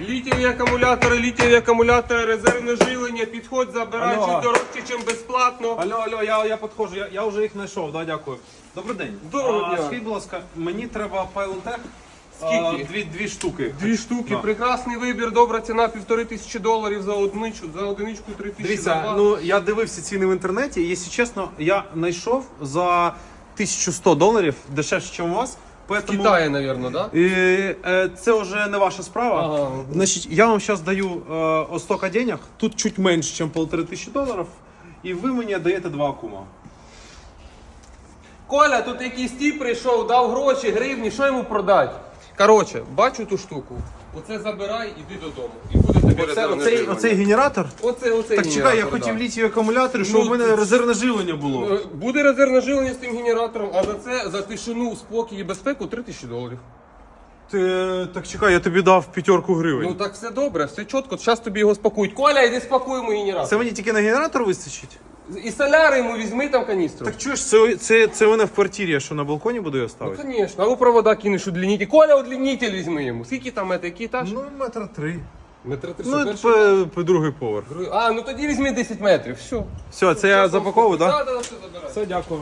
Літієві акумулятори, літієві акумулятори, резервне живлення, підходь, забирай, Алло. чуть дорожче, ніж безплатно. Алло, алло, я, я підходжу, я, я вже їх знайшов, да, дякую. Добрий день. Доброго а, дня. Скажіть, будь ласка, мені треба Пайлотех. Скільки? дві, дві штуки. Дві штуки, Да. прекрасний вибір, добра ціна, півтори тисячі доларів за одиничку, за одиничку три тисячі. за Дивіться, два. ну я дивився ціни в інтернеті, і, якщо чесно, я знайшов за 1100 доларів дешевше, ніж у вас. Поэтому... Китаї, мабуть, да? І, е, це вже не ваша справа. Ага. Значить, я вам зараз даю е, о столько денег, тут чуть менше, ніж полтори тисячі доларів, і ви мені даєте два акума. Коля, тут якийсь тіп прийшов, дав гроші, гривні, що йому продати? Коротше, бачу ту штуку. Оце забирай, іди додому. І буде тобі Оце, резервне оцей, живлення. оцей генератор? Оце, оцей Так чекай, я генератор, хотів да. літій акумулятор, щоб Ну, у мене резервне живлення було. Е, Буде резервне живлення з тим генератором, а за це, за тишину, спокій і безпеку 3 тисячі доларів. Ти, так чекай, я тобі дав п'ятерку гривень. Ну так все добре, все чітко, зараз тобі його спакують. Коля, йди спакуй йому генератор. Це мені тільки на генератор вистачить? І соляри йому візьми там каністру. Так чуєш, це, це, це у мене в квартирі, я що на балконі буду його Ну, ставити? звісно, або провода кинеш удлініті. Коля, удлінітель візьми йому. Скільки там це, який етаж? Ну, метра три. Метр три, Ну, перший? по, по другий поверх. А, ну тоді візьми 10 метрів, все. Все, це я запаковую, так? Так, так, все забирай. Все, дякую.